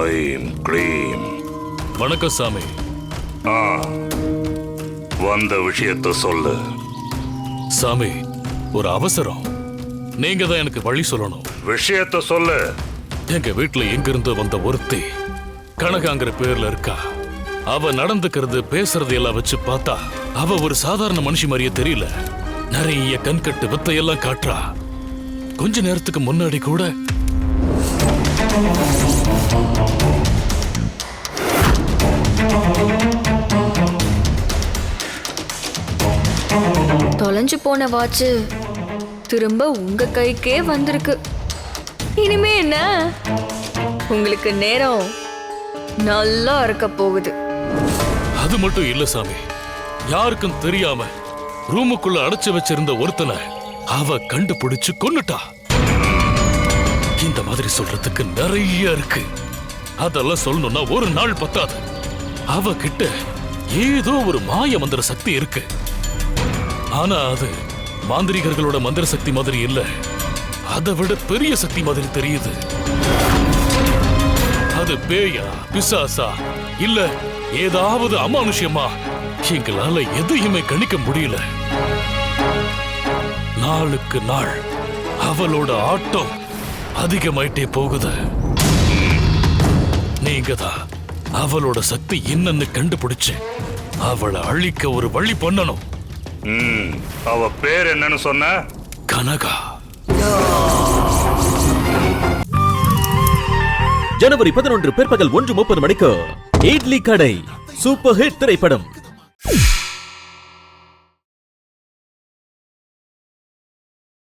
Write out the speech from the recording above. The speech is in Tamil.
ஐம் க்ளீம் வணக்கம் சாமி. வந்த விஷயத்த சொல்லு. சாமி ஒரு அவசரம். நீங்க தான் எனக்கு வழி சொல்லணும். விஷயத்த சொல்லு. எங்க வீட்டுல எங்கிருந்து வந்த ஒருத்தி கனகாங்கிற பேர்ல இருக்கா. அவ நடந்துக்கிறது பேசுறது எல்லாம் வச்சு பார்த்தா அவ ஒரு சாதாரண மனுஷி மாதிரியே தெரியல. நிறைய கண்கட்டு வித்தையெல்லாம் காட்டுறா. கொஞ்ச நேரத்துக்கு முன்னாடி கூட தொலைஞ்சு போன வாட்சு. திரும்ப உங்க கைக்கே வந்திருக்கு. இனிமே என்ன? உங்களுக்கு நேரம் நல்லா இருக்க போகுது. அது மட்டும் இல்ல சாமி. யாருக்கும் தெரியாம ரூமுக்குள்ள அடைச்சு வச்சிருந்த ஒருத்தனை அவ கண்டுபிடிச்சு கொன்னுட்டா. இந்த மாதிரி சொல்றதுக்கு நிறைய இருக்கு. அதெல்லாம் சொல்லணும்னா ஒரு நாள் பத்தாது. அவ கிட்ட ஏதோ ஒரு மாய மந்திர சக்தி இருக்கு. ஆனா அது மாந்திரிகர்களோட மந்திர சக்தி மாதிரி இல்ல. அதை விட பெரிய சக்தி மாதிரி தெரியுது. அது பேயா பிசாசா இல்ல ஏதாவது அமானுஷ்யமா? எங்களால எதையுமே கணிக்க முடியல. நாளுக்கு நாள் அவளோட ஆட்டம் அதிகமாயிட்டே போகுது. நீங்க தான் அவளோட சக்தி என்னன்னு கண்டுபிடிச்சு அவளை அழிக்க ஒரு வழி பண்ணணும். ம் அவ பேர் என்னன்னு சொன்ன? கனகா. ஜனவரி பதினொன்று பிற்பகல் ஒன்று முப்பது மணிக்கு இட்லி கடை. சூப்பர் ஹிட் திரைப்படம்.